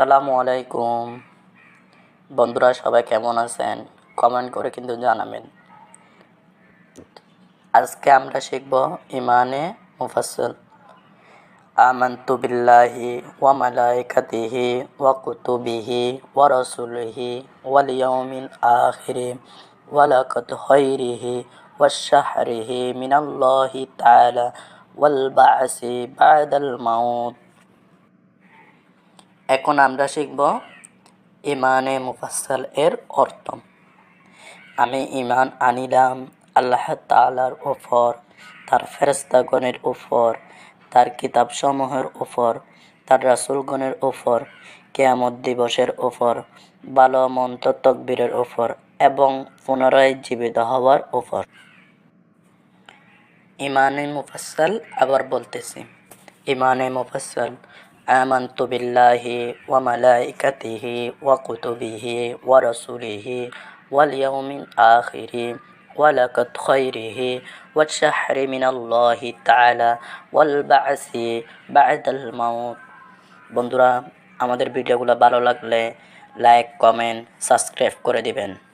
আসসালামু আলাইকুম। বন্ধুরা, সবাই কেমন আছেন? কমেন্ট করে কিন্তু জানাবেন। আজকে আমরা শিখব ইমানে মুফাসসল। আমানতু বিল্লাহি ওয়া মালাইকাতিহি ওয়া কুতুবিহি ওয়া রাসূলিহি ওয়াল ইয়াউমিল আখিরি ওয়া লাকাত খায়রিহি ওয়া শাহরিহি মিনাল্লাহি তাআলা ওয়াল বা'সি বা'দাল মাউত। এখন আমরা শিখব ইমানে মুফাসসাল এর অর্থ। আমি ইমান আনিলাম আল্লাহ তাআলার উপর, তার ফেরেশতাগণের উপর, তার কিতাবসমূহের উপর, তার রাসূলগণের উপর, কেয়ামত দিবসের উপর ভালো মন্দ তকবীরের উপর এবং পুনরায় জীবিত হওয়ার উপর। ইমানে মুফাসসাল আবার বলতেছি। ইমানে মুফাসসাল ওয়া রাসূলিহি ওয়াল ইয়াউমিল আখিরি ওয়া লাকাত খায়রিহি ওয়া শাহরি মিনাল্লাহি তাআলা ওয়াল বা'সি বা'দাল মাউত। বন্ধুরা, আমাদের ভিডিওগুলো ভালো লাগলে লাইক, কমেন্ট, সাবস্ক্রাইব করে দিবেন।